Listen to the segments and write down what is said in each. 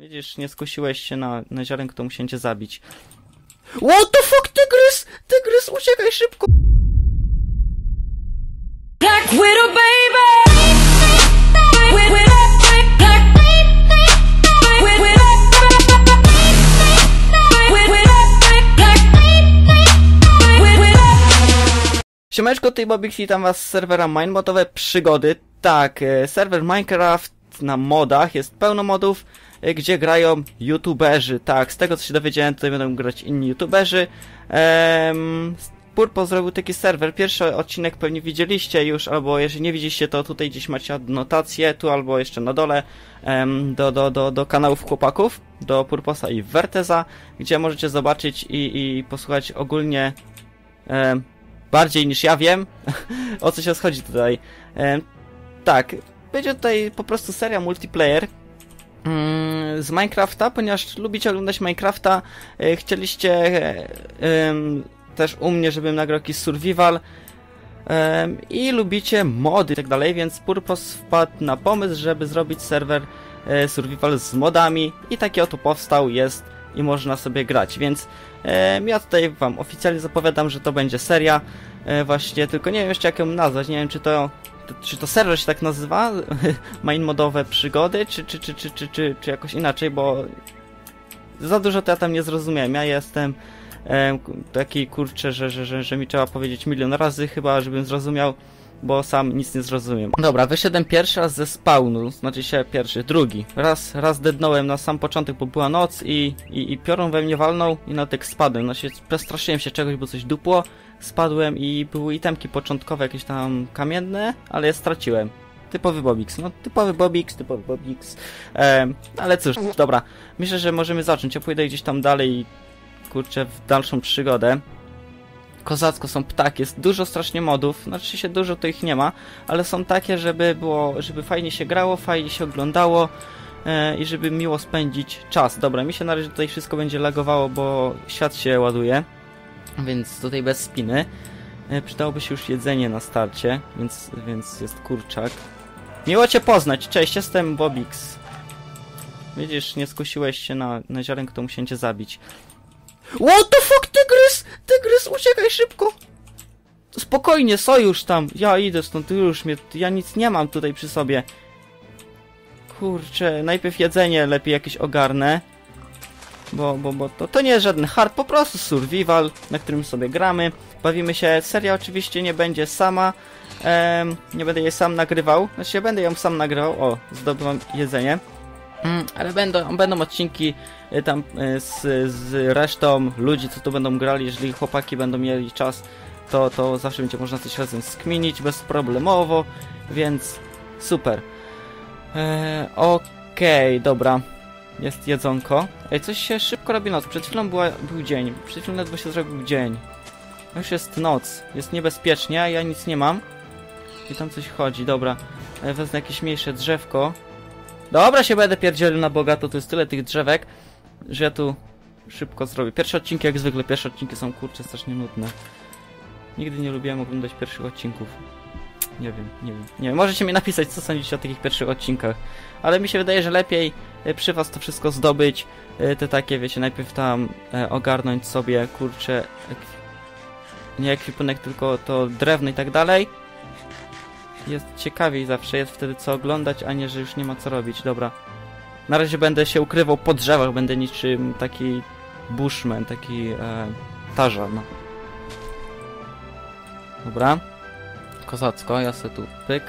Widzisz, nie skusiłeś się na, na ziarenko, to musiałem cię zabić. What the fuck, tygrys! Tygrys, uciekaj szybko! Black Widow, baby. Siemeczko, tutaj Bobix, witam was z serwera Mindmodowe Przygody. Tak, e, serwer Minecraft na modach, jest pełno modów, gdzie grają youtuberzy. Tak, z tego co się dowiedziałem, tutaj będą grać inni youtuberzy. Ehm, Purpo zrobił taki serwer, pierwszy odcinek pewnie widzieliście już, albo jeżeli nie widzieliście, to tutaj gdzieś macie adnotację, tu albo jeszcze na dole, do, do, do, do kanałów chłopaków, do Purposa i Verteza, gdzie możecie zobaczyć i, i posłuchać ogólnie em, bardziej niż ja wiem, o co się schodzi tutaj. Em, tak, będzie tutaj po prostu seria multiplayer z Minecrafta, ponieważ lubicie oglądać Minecrafta, e, chcieliście e, też u mnie, żebym nagrał jakiś survival i lubicie mody i tak dalej, więc Purpos wpadł na pomysł, żeby zrobić serwer e, survival z modami i taki oto powstał, jest i można sobie grać, więc ja tutaj wam oficjalnie zapowiadam, że to będzie seria właśnie, tylko nie wiem jeszcze jak ją nazwać, nie wiem czy to czy to serwer się tak nazywa? Main modowe przygody, czy, czy, czy, czy, czy, czy, czy jakoś inaczej, bo za dużo to ja tam nie zrozumiałem. Ja jestem em, ku- taki kurczę, że, że, że, że mi trzeba powiedzieć milion razy chyba, żebym zrozumiał, bo sam nic nie zrozumiem. Dobra, wyszedłem pierwszy raz ze spawnu, znaczy się pierwszy, drugi. Raz, raz dednąłem na sam początek, bo była noc i, i, i piorun we mnie walnął i na tak spadłem. No się, przestraszyłem się czegoś, bo coś dupło, spadłem i były itemki początkowe jakieś tam kamienne, ale je straciłem. Typowy Bobix, no typowy Bobix, typowy Bobix. Em, ale cóż, dobra. Myślę, że możemy zacząć. Ja pójdę gdzieś tam dalej kurczę w dalszą przygodę. Kozacko są ptaki, jest dużo strasznie modów, znaczy się dużo to ich nie ma, ale są takie, żeby było, żeby fajnie się grało, fajnie się oglądało e, i żeby miło spędzić czas. Dobra, mi się na razie tutaj wszystko będzie lagowało, bo świat się ładuje, więc tutaj bez spiny. E, przydałoby się już jedzenie na starcie, więc, więc jest kurczak. Miło Cię poznać, cześć, jestem Bobix. Widzisz, nie skusiłeś się na, na ziarenko, to musiałem Cię zabić. What the fuck, tygrys! Tygrys, uciekaj szybko! Spokojnie, sojusz tam. Ja idę stąd, już mnie, ja nic nie mam tutaj przy sobie. Kurczę, najpierw jedzenie lepiej jakieś ogarnę. Bo, bo, bo to, to nie jest żaden hard, po prostu survival, na którym sobie gramy. Bawimy się, seria oczywiście nie będzie sama. Nie będę jej sam nagrywał. Znaczy, będę ją sam nagrywał. O, zdobywam jedzenie. Ale będą, będą odcinki y, tam y, z, z resztą ludzi, co tu będą grali. Jeżeli chłopaki będą mieli czas, to, to zawsze będzie można coś razem skminić bezproblemowo, więc super. E, Okej, dobra. Jest jedzonko. Ej, coś się szybko robi noc. Przed chwilą była, był dzień. Przed chwilą ledwo się zrobił dzień. Już jest noc. Jest niebezpiecznie, ja nic nie mam. I tam coś chodzi, dobra. E, Wezmę jakieś mniejsze drzewko. Dobra, się będę pierdzielił na bogato, tu jest tyle tych drzewek, że ja tu szybko zrobię. Pierwsze odcinki jak zwykle, pierwsze odcinki są kurcze strasznie nudne. Nigdy nie lubiłem oglądać pierwszych odcinków. Nie wiem, nie wiem. Nie wiem, możecie mi napisać co sądzicie o takich pierwszych odcinkach. Ale mi się wydaje, że lepiej e, przy was to wszystko zdobyć. e, Te takie, wiecie, najpierw tam e, ogarnąć sobie, kurczę, nie ekwipunek, tylko to drewno i tak dalej. Jest ciekawiej zawsze, jest wtedy co oglądać, a nie, że już nie ma co robić. Dobra. Na razie będę się ukrywał po drzewach, będę niczym taki bushman, taki e, tarza, no. Dobra. Kozacko, ja se tu pyk.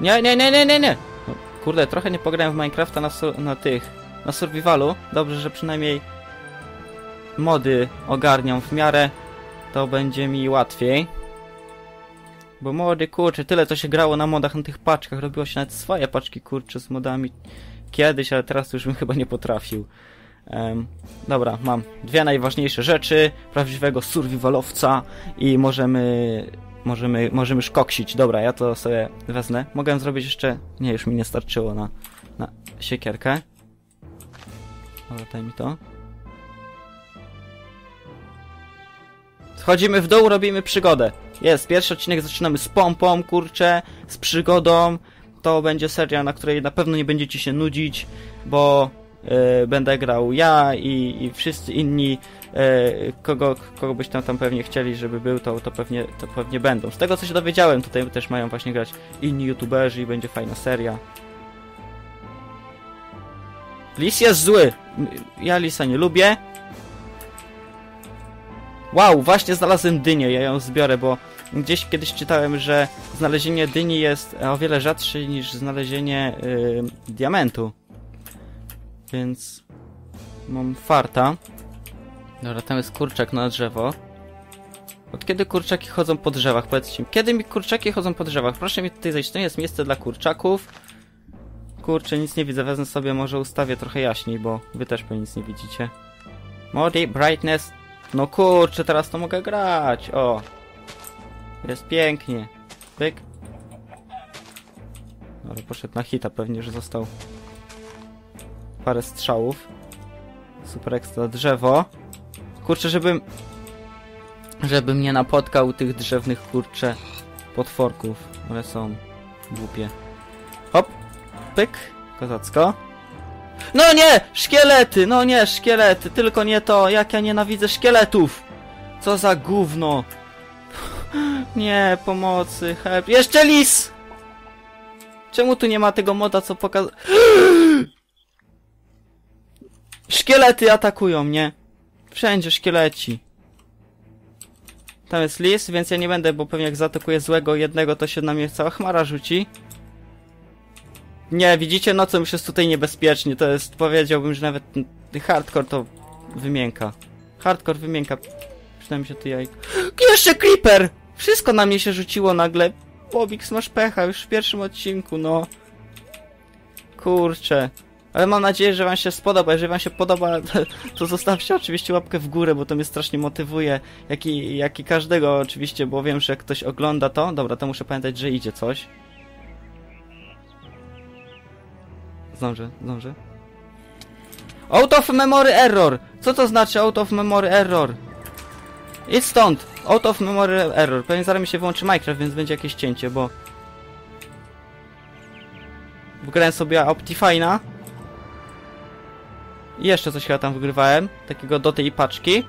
Nie, nie, nie, nie, nie, nie! No, kurde, trochę nie pograłem w Minecrafta na, na tych, na survivalu. Dobrze, że przynajmniej mody ogarniam w miarę, to będzie mi łatwiej. Bo mody, kurczę, tyle co się grało na modach, na tych paczkach, robiło się nawet swoje paczki, kurczę, z modami kiedyś, ale teraz już bym chyba nie potrafił. Em, dobra, mam dwie najważniejsze rzeczy, prawdziwego survivalowca i możemy, możemy, możemy szkoksić. Dobra, ja to sobie wezmę. Mogę zrobić jeszcze, nie, już mi nie starczyło na, na siekierkę. Dobra, daj mi to. Schodzimy w dół, robimy przygodę. Jest, pierwszy odcinek zaczynamy z pompą, kurczę, z przygodą. to będzie seria, na której na pewno nie będziecie się nudzić, bo e, będę grał ja i, i wszyscy inni, e, kogo, kogo byś tam, tam pewnie chcieli, żeby był, to, to, pewnie, to pewnie będą. Z tego co się dowiedziałem, tutaj też mają właśnie grać inni youtuberzy i będzie fajna seria. Lis jest zły. Ja Lisa nie lubię. Wow, właśnie znalazłem dynię, ja ją zbiorę, bo gdzieś kiedyś czytałem, że znalezienie dyni jest o wiele rzadsze niż znalezienie y, diamentu. Więc mam farta. Dobra, tam jest kurczak na drzewo. Od kiedy kurczaki chodzą po drzewach? Powiedzcie mi, kiedy mi kurczaki chodzą po drzewach? Proszę mi tutaj zejść, to nie jest miejsce dla kurczaków. Kurczę, nic nie widzę, wezmę sobie, może ustawię trochę jaśniej, bo wy też pewnie nic nie widzicie. Modi, brightness. No kurczę, teraz to mogę grać, o. Jest pięknie. Pyk. Ale poszedł na hita, pewnie, że został parę strzałów. Super ekstra drzewo. Kurczę, żebym... Żebym nie napotkał tych drzewnych, kurczę, potworków. One są głupie. Hop. Pyk. Kozacko. No nie! Szkielety! No nie, szkielety! Tylko nie to! Jak ja nienawidzę szkieletów! Co za gówno! Nie, pomocy, help. Jeszcze lis! Czemu tu nie ma tego moda, co pokazał? Szkielety atakują mnie. Wszędzie szkieleci. Tam jest lis, więc ja nie będę, bo pewnie jak zaatakuję złego jednego, to się na mnie cała chmara rzuci. Nie, widzicie, nocą już jest tutaj niebezpiecznie. To jest, powiedziałbym, że nawet hardcore to wymienka. Hardcore wymienka. Przynajmniej się tu jajko. Jeszcze creeper! Wszystko na mnie się rzuciło nagle. Bobix, masz pecha już w pierwszym odcinku, no. Kurczę. Ale mam nadzieję, że wam się spodoba. Jeżeli wam się podoba, to zostawcie oczywiście łapkę w górę, bo to mnie strasznie motywuje. Jak i, jak i każdego oczywiście, bo wiem, że jak ktoś ogląda to... Dobra, to muszę pamiętać, że idzie coś. Zdążę, zdążę. Out of memory error! Co to znaczy out of memory error? Idź stąd! Out of memory error. Pewnie zaraz mi się wyłączy Minecraft, więc będzie jakieś cięcie, bo... Wgrałem sobie Optifine'a. I jeszcze coś chyba tam wygrywałem. Takiego do tej paczki.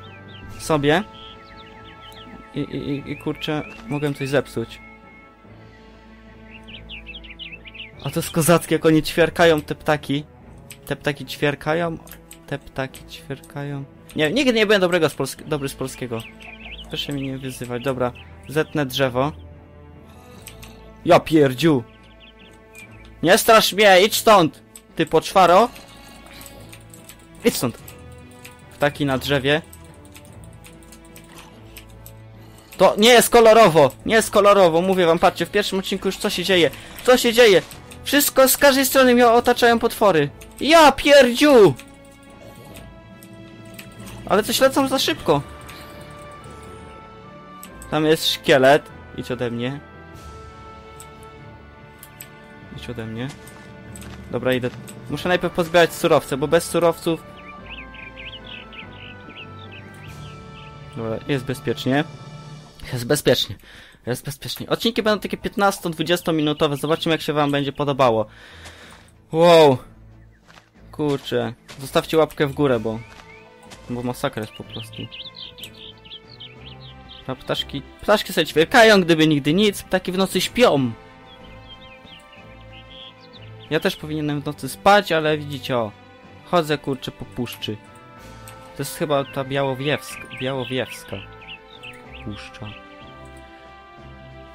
Sobie. I, i, i- kurczę, mogłem coś zepsuć. A to jest kozackie, jak oni ćwierkają te ptaki. Te ptaki ćwierkają. Te ptaki ćwierkają. Nie, nigdy nie byłem dobrego z dobry z polskiego. Proszę mnie nie wyzywać. Dobra, zetnę drzewo. Ja pierdziu! Nie strasz mnie, idź stąd! Ty poczwaro! Idź stąd! Ptaki na drzewie. To nie jest kolorowo! Nie jest kolorowo, mówię wam, patrzcie, w pierwszym odcinku już co się dzieje. Co się dzieje? Wszystko z każdej strony mnie otaczają potwory. Ja pierdziu! Ale coś lecą za szybko. Tam jest szkielet. Idź ode mnie. Idź ode mnie. Dobra, idę. Muszę najpierw pozbierać surowce, bo bez surowców... Dobra, jest bezpiecznie. Jest bezpiecznie. Jest bezpiecznie. Odcinki będą takie 15-20 minutowe. Zobaczymy jak się wam będzie podobało. Wow. Kurczę. Zostawcie łapkę w górę, bo... Bo masakra jest po prostu. A ptaszki... Ptaszki sobie ćwierkają, gdyby nigdy nic. Ptaki w nocy śpią. Ja też powinienem w nocy spać, ale widzicie, o. Chodzę, kurczę, po puszczy. To jest chyba ta białowiewska. Białowiewska. Puszcza.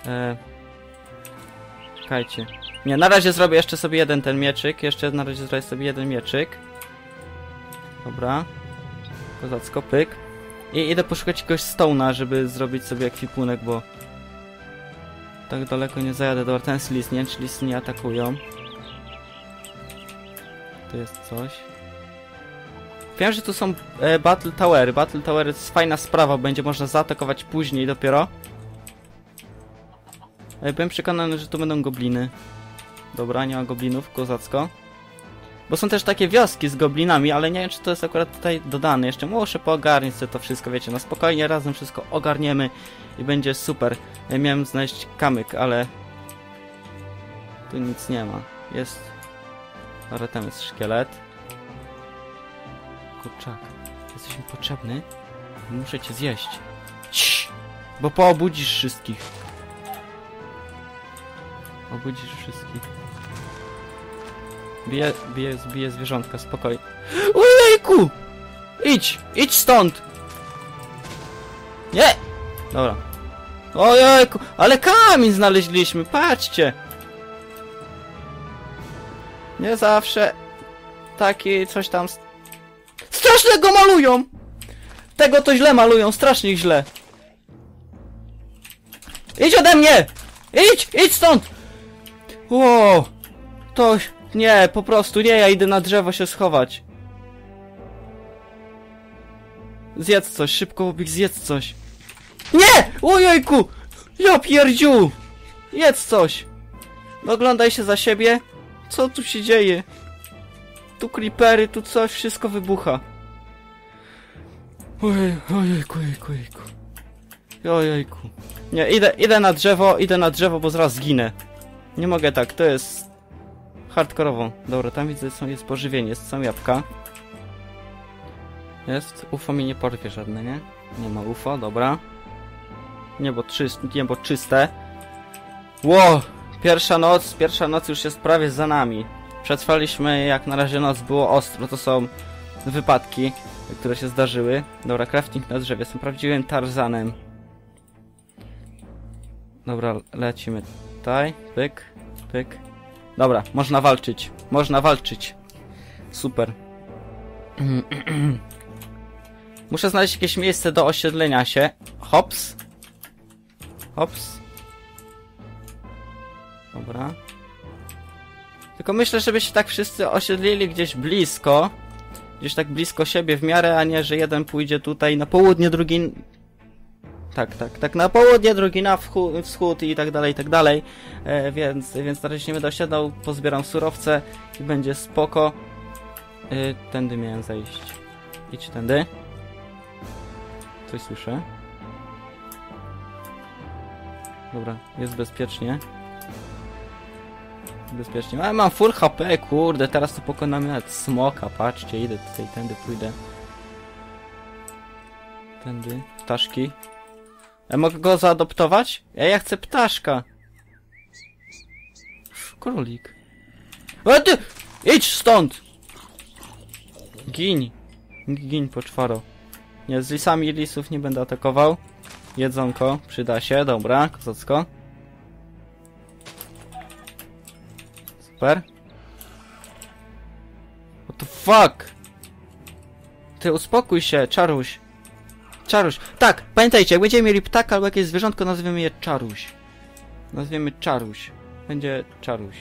E... Czekajcie. Nie, na razie zrobię jeszcze sobie jeden ten mieczyk. Jeszcze na razie zrobię sobie jeden mieczyk. Dobra. Kozacko, pyk. I idę poszukać jakiegoś stona, żeby zrobić sobie ekwipunek, bo... Tak daleko nie zajadę. Dobra, ten jest list, nie czy nie atakują. Tu jest coś. Wiem, że tu są e, Battle Towery. Battle Towery to jest fajna sprawa, będzie można zaatakować później dopiero. E, byłem przekonany, że tu będą gobliny. Dobra, nie ma goblinów, kozacko. Bo są też takie wioski z goblinami, ale nie wiem, czy to jest akurat tutaj dodane. Jeszcze muszę poogarniać sobie to wszystko, wiecie, no spokojnie, razem wszystko ogarniemy i będzie super. Ja miałem znaleźć kamyk, ale... Tu nic nie ma. Jest... Ale tam jest szkielet. Kurczak. Jesteś mi potrzebny? Muszę cię zjeść. Cii, bo poobudzisz wszystkich. Obudzisz wszystkich. Bije, bije, zbije zwierzątka, spokojnie. Ojejku! Idź! Idź stąd! Nie! Dobra. Ojejku! Ale kamień znaleźliśmy, patrzcie! Nie zawsze taki coś tam... Strasznie go malują! Tego to źle malują, strasznie źle. Idź ode mnie! Idź! Idź stąd! Ło! To... Nie, po prostu nie, ja idę na drzewo się schować. Zjedz coś, szybko Bobik, zjedz coś. Nie! Ojejku! Ja pierdziu! Jedz coś! Oglądaj się za siebie. Co tu się dzieje? Tu creepery, tu coś, wszystko wybucha. Ojej, ojejku, ojejku, ojejku. Ojejku. Nie, idę, idę na drzewo, idę na drzewo, bo zaraz zginę. Nie mogę tak, to jest... Hardkorowo. Dobra, tam widzę, są, jest pożywienie, jest, są jabłka. Jest, UFO mi nie porwie żadne, nie? Nie ma UFO, dobra. Niebo, czyst, niebo czyste. Ło! Pierwsza noc, pierwsza noc już jest prawie za nami. Przetrwaliśmy, jak na razie noc było ostro, to są wypadki, które się zdarzyły. Dobra, crafting na drzewie, jestem prawdziwym Tarzanem. Dobra, lecimy tutaj, pyk, pyk. Dobra, można walczyć, można walczyć. Super. Muszę znaleźć jakieś miejsce do osiedlenia się. Hops. Hops. Dobra. Tylko myślę, żeby się tak wszyscy osiedlili gdzieś blisko. Gdzieś tak blisko siebie w miarę, a nie, że jeden pójdzie tutaj na południe, drugi... Tak, tak, tak, na południe, drugi na wschód i tak dalej, i tak dalej. E, więc, więc na razie nie będę osiadał, pozbieram surowce i będzie spoko. E, tędy miałem zejść. Idź tędy. Coś słyszę. Dobra, jest bezpiecznie. Bezpiecznie. Ale mam full HP, kurde, teraz to pokonamy nawet smoka, patrzcie, idę tutaj, tędy pójdę. Tędy, ptaszki. Ja mogę go zaadoptować? Ja, ja chcę ptaszka. Królik. A ty! Idź stąd! Gin. Gin, poczwaro. Nie, z lisami lisów nie będę atakował. Jedzonko, przyda się, dobra, kozacko. Super. What the fuck? Ty uspokój się, czaruś. Czaruś. Tak, pamiętajcie, jak będziemy mieli ptaka albo jakieś zwierzątko, nazwiemy je czaruś. Nazwiemy czaruś. Będzie czaruś.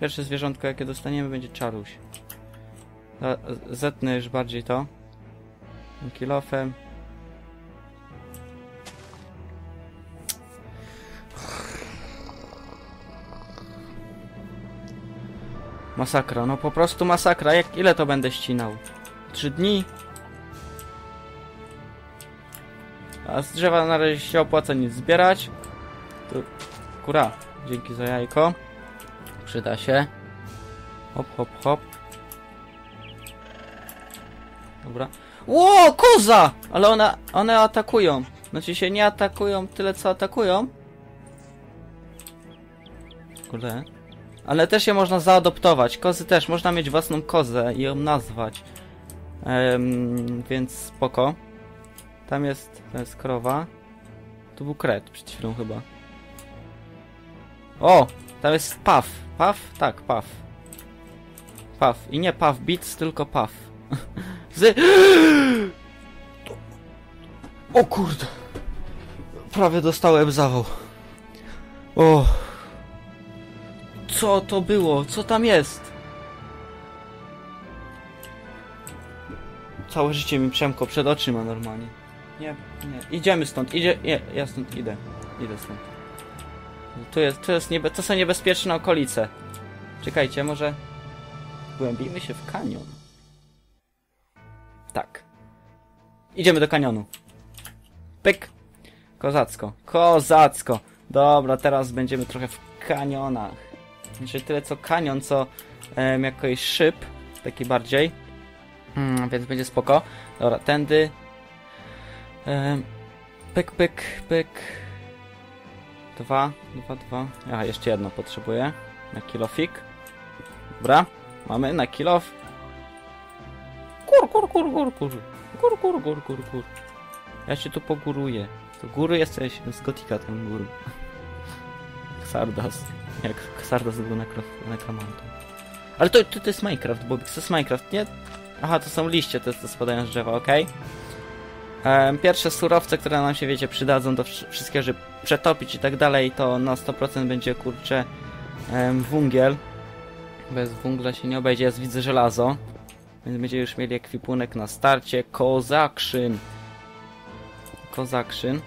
Pierwsze zwierzątko, jakie dostaniemy, będzie czaruś. Zetnę już bardziej to. Kilofem. Masakra, no po prostu masakra. Jak ile to będę ścinał? Trzy dni? A z drzewa na razie się opłaca nic zbierać. Tu... Kura, dzięki za jajko. Przyda się. Hop, hop, hop. Dobra. Ło, koza! Ale one, one atakują. Znaczy się nie atakują tyle, co atakują. Kurde. Ale też je można zaadoptować. Kozy też. Można mieć własną kozę i ją nazwać. Em, więc spoko. Tam jest, to jest krowa. Tu był kret przed chwilą chyba. O! Tam jest paw. Paw? Tak, paw. Paw. I nie paw beats, tylko paw. Z... O kurde. Prawie dostałem zawał. O. Co to było? Co tam jest? Całe życie mi przemkło przed oczyma normalnie. Nie, nie. Idziemy stąd. Idzie. Nie, ja stąd idę. Idę stąd. Tu jest, tu jest niebe... To są niebezpieczne okolice. Czekajcie, może... Głębimy się w kanion. Tak. Idziemy do kanionu. Pyk. Kozacko. Kozacko. Dobra, teraz będziemy trochę w kanionach. Znaczy tyle co kanion, co em, jakiś szyb, taki bardziej. Mm, więc będzie spoko. Dobra, tędy. Em, pyk, pyk, pyk. Dwa, dwa, dwa. A, jeszcze jedno potrzebuję. Na kilofik. Dobra, mamy na kilof. Kur, kur, kur, kur, kur. Kur, kur, kur, kur, kur. Ja się tu poguruję. To góry jesteś z Gotika ten gór. Xardas. Jak Xardas był na nekromantem. Ale to, to, to jest Minecraft, Bobix, to jest Minecraft, nie? Aha, to są liście, to, to spadają z drzewa, okej. Em, Pierwsze surowce, które nam się, wiecie, przydadzą do wsz- wszystkiego, żeby przetopić i tak dalej, to na 100% będzie, kurczę, em, wungiel. Bez wungla się nie obejdzie, ja widzę żelazo. Więc będziemy już mieli ekwipunek na starcie. Kozakrzyn. Kozakrzyn.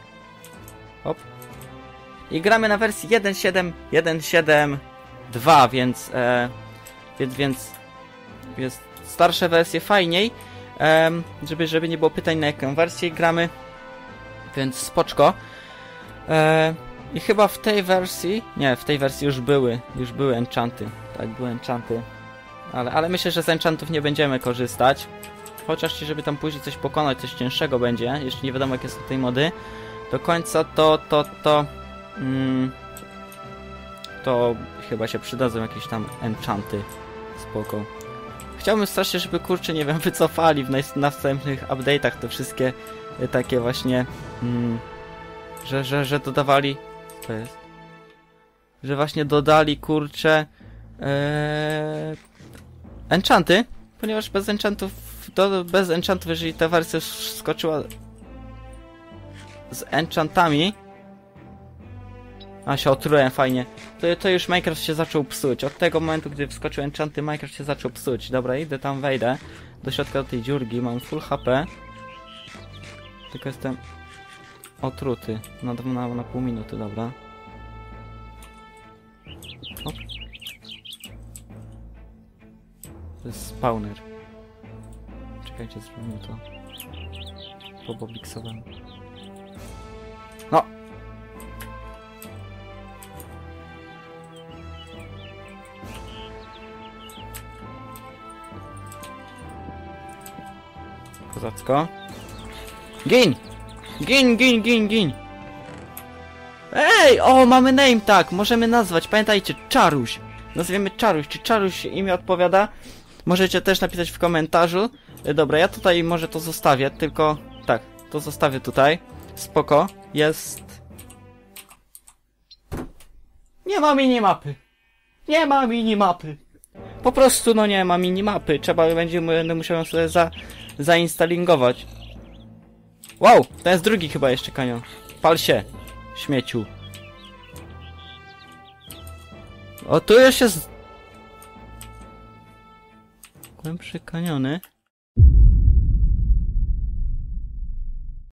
Hop. I gramy na wersji 1.7, 1.7.2, więc, e, więc, więc, jest starsze wersje fajniej, em, żeby, żeby nie było pytań na jaką wersję gramy, więc spoczko. E, I chyba w tej wersji, nie, w tej wersji już były, już były enchanty, tak, były enchanty, ale, ale myślę, że z enchantów nie będziemy korzystać, chociaż żeby tam później coś pokonać, coś cięższego będzie, jeszcze nie wiadomo jakie są tej mody, do końca to, to, to, to chyba się przydadzą jakieś tam enchanty, spoko. Chciałbym strasznie, żeby kurczę, nie wiem, wycofali w nas- następnych update'ach te wszystkie y, takie właśnie, mm, że, że, że dodawali, to jest? Że właśnie dodali kurczę, e, enchanty, ponieważ bez enchantów, bez enchantów, jeżeli ta wersja skoczyła z enchantami, a się otrułem fajnie. To, to już Minecraft się zaczął psuć. Od tego momentu, gdy wskoczył enchanty, Minecraft się zaczął psuć. Dobra, idę tam, wejdę. Do środka tej dziurki, mam full HP. Tylko jestem otruty. Na, na, na pół minuty, dobra. To jest spawner. Czekajcie, zrobimy to. Po. Kozacko. Gin! Gin, gin, gin, gin! Ej! O, mamy name tag! Możemy nazwać, pamiętajcie, Czaruś! Nazwiemy Czaruś. Czy Czaruś imię odpowiada? Możecie też napisać w komentarzu. E, Dobra, ja tutaj może to zostawię, tylko... Tak, to zostawię tutaj. Spoko. Jest... Nie ma minimapy! Nie ma minimapy! Po prostu, no nie ma minimapy. Trzeba będzie będę musiał sobie za, zainstalingować. Wow, to jest drugi chyba jeszcze kanion. Pal się, śmieciu. O, tu już jest... Głębszy kaniony.